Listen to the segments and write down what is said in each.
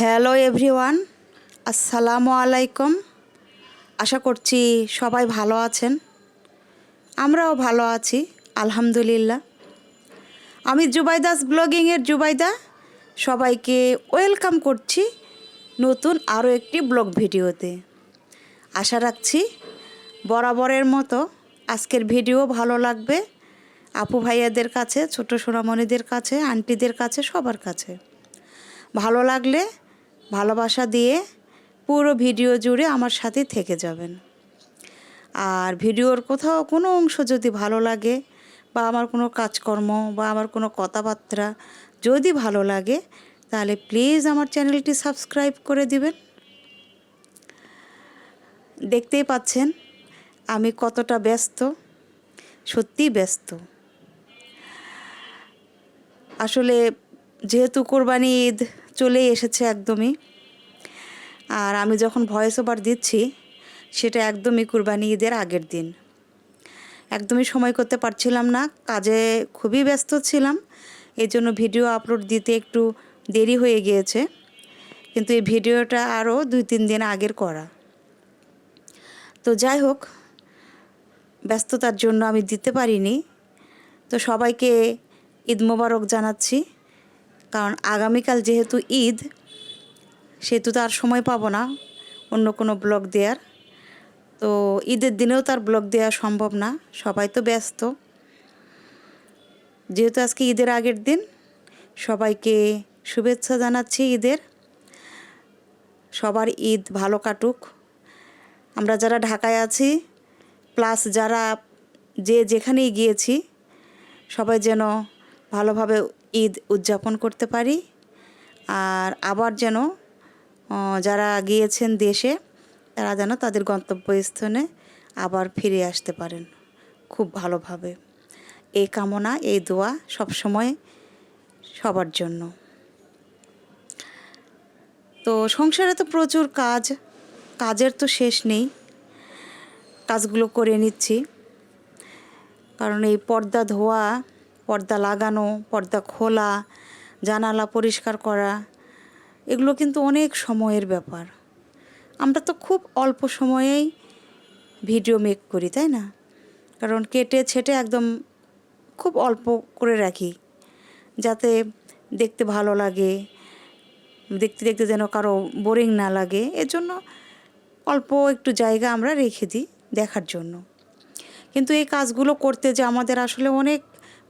Hello everyone, আসসালামু আলাইকুম। আশা করছি সবাই ভালো আছেন। আমরাও ভালো আছি, আলহামদুলিল্লাহ। আমি জুবাইদাস ব্লগিংয়ের জুবাইদা। সবাইকে ওয়েলকাম করছি নতুন আরও একটি ব্লগ ভিডিওতে। আশা রাখছি বরাবরের মতো আজকের ভিডিও ভালো লাগবে। আপু ভাইয়াদের কাছে, ছোট সোনামণিদের কাছে, আন্টিদের কাছে, সবার কাছে। ভালো লাগলে ভালোবাসা দিয়ে পুরো ভিডিও জুড়ে আমার সাথে থেকে যাবেন। আর ভিডিওর কোথাও কোনো অংশ যদি ভালো লাগে বা আমার কোনো কাজকর্ম বা আমার কোনো কথাবার্তা যদি ভালো লাগে, তাহলে প্লিজ আমার চ্যানেলটি সাবস্ক্রাইব করে দিবেন। দেখতেই পাচ্ছেন, আমি কতটা ব্যস্ত, সত্যিই ব্যস্ত। আসলে যেহেতু কোরবানি ঈদ চলেই এসেছে একদমই। আর আমি যখন ভয়েস ওভার দিচ্ছি, সেটা একদমই কুরবানি ঈদের আগের দিন। একদমই সময় করতে পারছিলাম না, কাজে খুবই ব্যস্ত ছিলাম এই জন্য ভিডিও আপলোড দিতে একটু দেরি হয়ে গিয়েছে। কিন্তু এই ভিডিওটা আরও দুই, তিন দিন আগের করা। তো যাই হোক, ব্যস্ততার জন্য আমি দিতে পারিনি। তো সবাইকে ঈদ মোবারক জানাচ্ছি। কারণ আগামীকাল যেহেতু ঈদ, সেহেতু তো আর সময় পাবো না অন্য কোনো ব্লগ দেওয়ার। তো ঈদের দিনেও তার ব্লগ দেওয়া সম্ভব না, সবাই তো ব্যস্ত। যেহেতু আজকে ঈদের আগের দিন, সবাইকে শুভেচ্ছা জানাচ্ছি ঈদের। সবার ঈদ ভালো কাটুক। আমরা যারা ঢাকায় আছি প্লাস যারা যে যেখানেই গিয়েছি, সবাই যেন ভালোভাবে ঈদ উদযাপন করতে পারি। আর আবার যেন যারা গিয়েছেন দেশে, তারা যেন তাদের গন্তব্যস্থানে আবার ফিরে আসতে পারেন। খুব ভালোভাবে। এই কামনা, এই দোয়া সবসময় সবার জন্য। তো সংসারে তো প্রচুর কাজ, কাজের তো শেষ নেই। কাজগুলো করে নিচ্ছি। কারণ এই পর্দা ধোয়া পর্দা লাগানো, পর্দা খোলা, জানালা পরিষ্কার করা, এগুলো কিন্তু অনেক সময়ের ব্যাপার। আমরা তো খুব অল্প সময়েই ভিডিও মেক করি, তাই না? কারণ কেটে ছেটে একদম খুব অল্প করে রাখি, যাতে দেখতে ভালো লাগে, দেখতে দেখতে যেন কারও বোরিং না লাগে। এজন্য অল্প একটু জায়গা আমরা রেখে দিই দেখার জন্য। কিন্তু এই কাজগুলো করতে যে আমাদের আসলে অনেক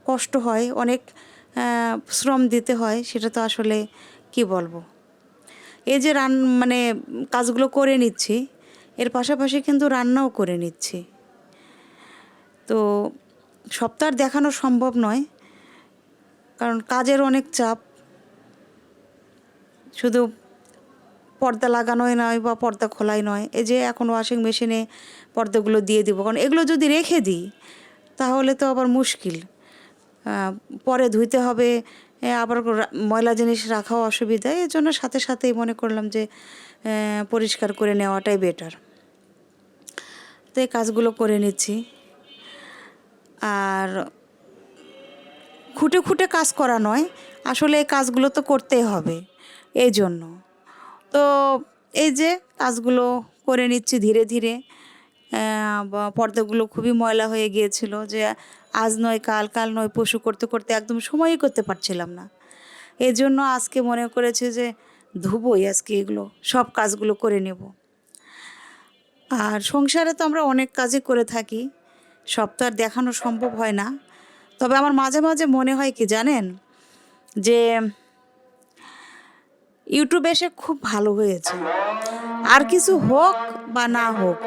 কষ্ট হয়, অনেক শ্রম দিতে হয়, সেটা তো আসলে কি বলব? এই যে রান মানে কাজগুলো করে নিচ্ছি, এর পাশাপাশি কিন্তু রান্নাও করে নিচ্ছি। তো সপ্তাহ দেখানো সম্ভব নয়, কারণ কাজের অনেক চাপ। শুধু পর্দা লাগানোই নয় বা পর্দা খোলাই নয়, এই যে এখন ওয়াশিং মেশিনে পর্দাগুলো দিয়ে দিব, কারণ এগুলো যদি রেখে দিই, তাহলে তো আবার মুশকিল। পরে ধুইতে হবে আবার ময়লা জিনিস রাখাও অসুবিধা। এই জন্য সাথে সাথেই মনে করলাম যে পরিষ্কার করে নেওয়াটাই বেটার তো এই কাজগুলো করে নিচ্ছি। আর খুঁটে খুঁটে কাজ করা নয়, আসলে এই কাজগুলো তো করতেই হবে, এই জন্য। তো এই যে কাজগুলো করে নিচ্ছি ধীরে ধীরে পর্দাগুলো খুবই ময়লা হয়ে গিয়েছিল যে আজ নয়, কাল কাল নয়, পশু করতে করতে একদম সময়ই করতে পারছিলাম না। এই জন্য আজকে মনে করেছে যে ধুবোই আজকে এগুলো, সব কাজগুলো করে নেব। আর সংসারে তো আমরা অনেক কাজই করে থাকি, সব তো আর দেখানো সম্ভব হয় না। তবে আমার মাঝে মাঝে মনে হয় কি জানেন? যে ইউটিউব এসে খুব ভালো হয়েছে। আর কিছু হোক বা না হোক,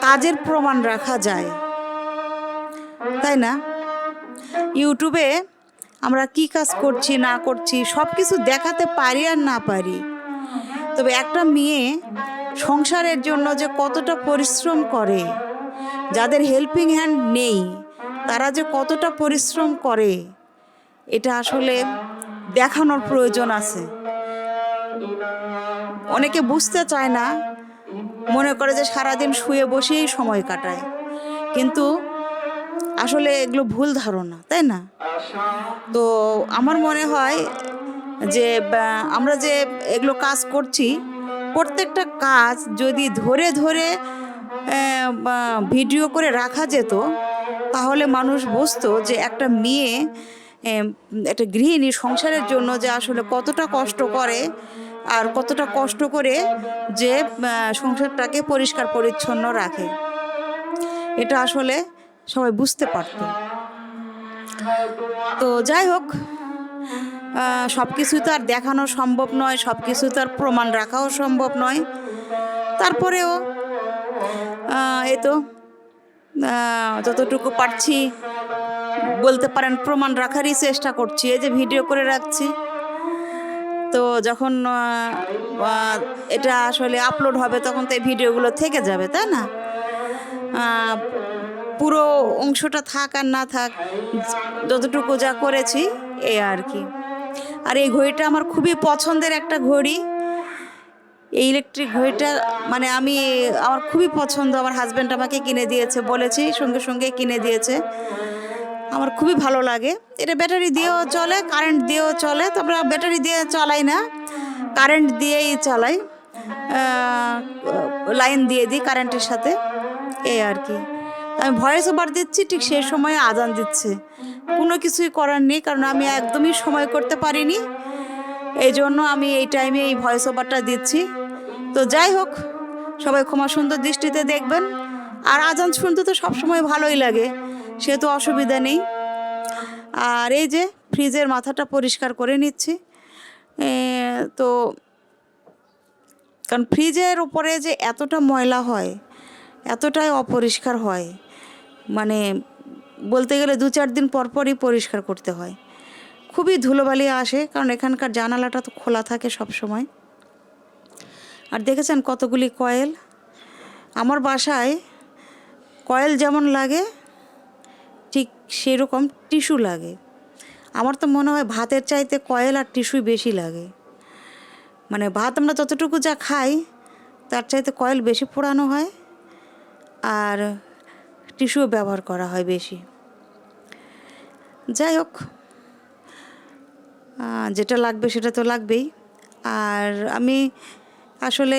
কাজের প্রমাণ রাখা যায়। তাই না? ইউটিউবে আমরা কি কাজ করছি, না করছি সব কিছু দেখাতে পারি আর না পারি। তবে একটা মেয়ে সংসারের জন্য যে কতটা পরিশ্রম করে, যাদের হেল্পিং হ্যান্ড নেই, তারা যে কতটা পরিশ্রম করে, এটা আসলে দেখানোর প্রয়োজন আছে। অনেকে বুঝতে চায় না, মনে করে যে সারাদিন শুয়ে বসেই সময় কাটায়। কিন্তু আসলে এগুলো ভুল ধারণা, তাই না? তো আমার মনে হয় যে আমরা যে এগুলো কাজ করছি, প্রত্যেকটা কাজ যদি ধরে ধরে ভিডিও করে রাখা যেত, তাহলে মানুষ বুঝতো যে একটা মেয়ে একটা গৃহিণী সংসারের জন্য যে আসলে কতটা কষ্ট করে, আর কতটা কষ্ট করে যে সংসারটাকে পরিষ্কার পরিচ্ছন্ন রাখে। এটা আসলে সবাই বুঝতে পারতো। তো যাই হোক সব কিছু তো আর দেখানো সম্ভব নয় সব কিছু তো আর প্রমাণ রাখাও সম্ভব নয়। তারপরেও এই তো যতটুকু পারছি, বলতে পারেন প্রমাণ রাখারই চেষ্টা করছি, এই যে ভিডিও করে রাখছি। তো যখন এটা আসলে আপলোড হবে, তখন তো এই ভিডিওগুলো থেকে যাবে, তাই না? পুরো অংশটা থাক আর না থাক, যতটুকু যা করেছি এই আর কি। আর এই ঘড়িটা আমার খুবই পছন্দের একটা ঘড়ি। এই ইলেকট্রিক ঘড়িটা মানে আমি, আমার খুবই পছন্দ। আমার হাজব্যান্ড আমাকে কিনে দিয়েছে, বলেছি, সঙ্গে সঙ্গে কিনে দিয়েছে। আমার খুবই ভালো লাগে। এটা ব্যাটারি দিয়েও চলে কারেন্ট দিয়েও চলে। তারপরে ব্যাটারি দিয়ে চালাই না। কারেন্ট দিয়েই চালাই। লাইন দিয়ে দিই কারেন্টের সাথে। এই আর কি। আমি ভয়েস ওভার দিচ্ছি, ঠিক সেই সময়ে আজান দিচ্ছে। কোনো কিছুই করার নেই, কারণ আমি একদমই সময় করতে পারিনি। এই জন্য আমি এই টাইমে এই ভয়েস ওভারটা দিচ্ছি। তো যাই হোক, সবাই ক্ষমা সুন্দর দৃষ্টিতে দেখবেন। আর আজান শুনতে তো সবসময় ভালোই লাগে, সেহেতু অসুবিধা নেই। আর এই যে ফ্রিজের মাথাটা পরিষ্কার করে নিচ্ছি। তো কারণ ফ্রিজের উপরে যে এতটা ময়লা হয় এতটাই অপরিষ্কার হয়। মানে বলতে গেলে দু চার দিন পর পরই পরিষ্কার করতে হয়। খুবই ধুলোবালি আসে, কারণ এখানকার জানালাটা তো খোলা থাকে সব সময় আর দেখেছেন কতগুলি কয়েল? আমার বাসায় কয়েল যেমন লাগে, ঠিক সেরকম টিস্যু লাগে। আমার তো মনে হয় ভাতের চাইতে কয়েল আর টিস্যুই বেশি লাগে। মানে ভাত আমরা যতটুকু যা খাই, তার চাইতে কয়েল বেশি পোড়ানো হয়। আর টিস্যুও ব্যবহার করা হয় বেশি। যাই হোক যেটা লাগবে সেটা তো লাগবেই। আর আমি আসলে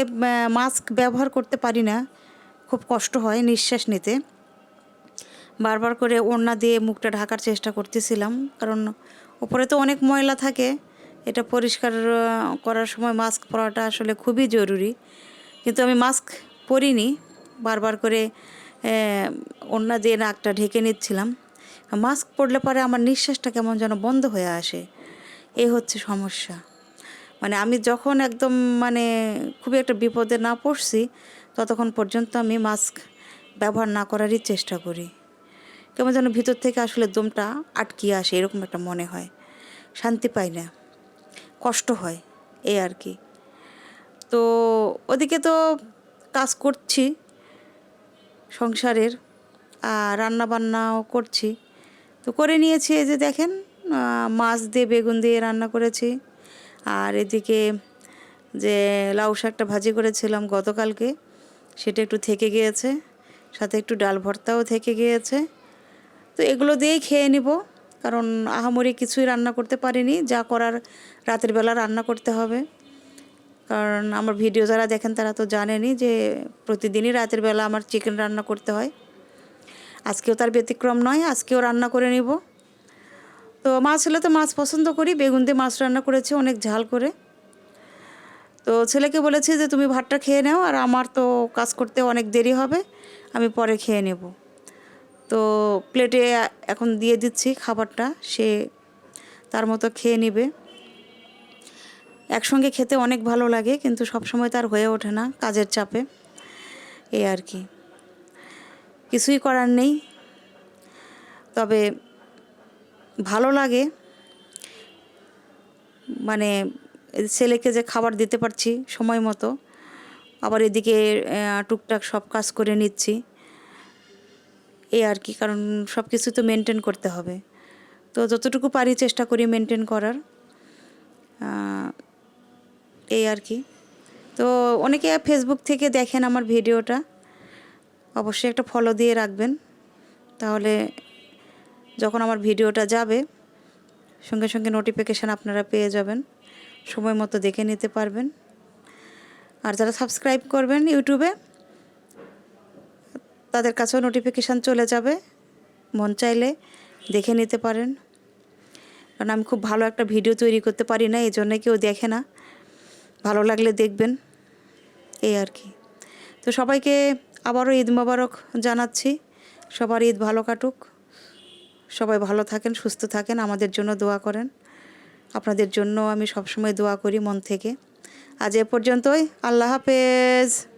মাস্ক ব্যবহার করতে পারি না, খুব কষ্ট হয় নিঃশ্বাস নিতে। বারবার করে ওড়না দিয়ে মুখটা ঢাকার চেষ্টা করতেছিলাম, কারণ ওপরে তো অনেক ময়লা থাকে, এটা পরিষ্কার করার সময় মাস্ক পরাটা আসলে খুবই জরুরি। কিন্তু আমি মাস্ক পরিনি বারবার করে ওড়না দিয়ে নাকটা ঢেকে নিচ্ছিলাম, মাস্ক পরলে পরে আমার নিঃশ্বাসটা কেমন যেন বন্ধ হয়ে আসে। এই হচ্ছে সমস্যা। মানে আমি যখন একদম মানে খুবই একটা বিপদে না পড়ছি, ততক্ষণ পর্যন্ত আমি মাস্ক ব্যবহার না করারই চেষ্টা করি। কেমন যেন ভিতর থেকে আসলে দমটা আটকিয়ে আসে, এরকম একটা মনে হয়। শান্তি পাই না। কষ্ট হয় এই আর কি। তো ওদিকে তো কাজ করছি সংসারের আর রান্না বান্নাও করছি। তো করে নিয়েছি এই যে দেখেন মাছ দিয়ে বেগুন দিয়ে রান্না করেছি। আর এদিকে যে লাউ শাকটা ভাজি করেছিলাম গতকালকে, সেটা একটু থেকে গিয়েছে, সাথে একটু ডাল ভর্তাও থেকে গিয়েছে। তো এগুলো দিয়েই খেয়ে নিব, কারণ আহামরি কিছুই রান্না করতে পারিনি, যা করার রাতের বেলা রান্না করতে হবে। কারণ আমার ভিডিও যারা দেখেন তারা তো জানেনই যে প্রতিদিনই রাতের বেলা আমার চিকেন রান্না করতে হয়। আজকেও তার ব্যতিক্রম নয়, আজকেও রান্না করে নিব। তো মাছ হলে তো মাছ পছন্দ করি, বেগুন দিয়ে মাছ রান্না করেছি, অনেক ঝাল করে। তো ছেলেকে বলেছি যে তুমি ভাতটা খেয়ে নাও, আর আমার তো কাজ করতে অনেক দেরি হবে, আমি পরে খেয়ে নেব। তো প্লেটে এখন দিয়ে দিচ্ছি খাবারটা, সে তার মতো খেয়ে নেবে। একসঙ্গে খেতে অনেক ভালো লাগে, কিন্তু সবসময় তার হয়ে ওঠে না কাজের চাপে। এই আর কি। কিছুই করার নেই। তবে ভালো লাগে। মানে ছেলেকে যে খাবার দিতে পারছি সময় মতো, আবার এদিকে টুকটাক সব কাজ করে নিচ্ছি। এই আর কি, কারণ সব কিছু তো মেনটেন করতে হবে। তো যতটুকু পারি চেষ্টা করি মেনটেন করার। এই আর কি। তো অনেকে ফেসবুক থেকে দেখেন আমার ভিডিওটা। অবশ্যই একটা ফলো দিয়ে রাখবেন। তাহলে যখন আমার ভিডিওটা যাবে, সঙ্গে সঙ্গে নোটিফিকেশান আপনারা পেয়ে যাবেন। সময় মতো দেখে নিতে পারবেন। আর যারা সাবস্ক্রাইব করবেন ইউটিউবে, তাদের কাছেও নোটিফিকেশান চলে যাবে। মন চাইলে দেখে নিতে পারেন। কারণ আমি খুব ভালো একটা ভিডিও তৈরি করতে পারি না, এই জন্যে কেউ দেখে না। ভালো লাগলে দেখবেন। এই আর কি। তো সবাইকে আবারও ঈদ মোবারক জানাচ্ছি। সবার ঈদ ভালো কাটুক। সবাই ভালো থাকেন, সুস্থ থাকেন, আমাদের জন্য দোয়া করেন। আপনাদের জন্য আমি সবসময় দোয়া করি মন থেকে। আজ এ পর্যন্তই। আল্লাহ হাফেজ।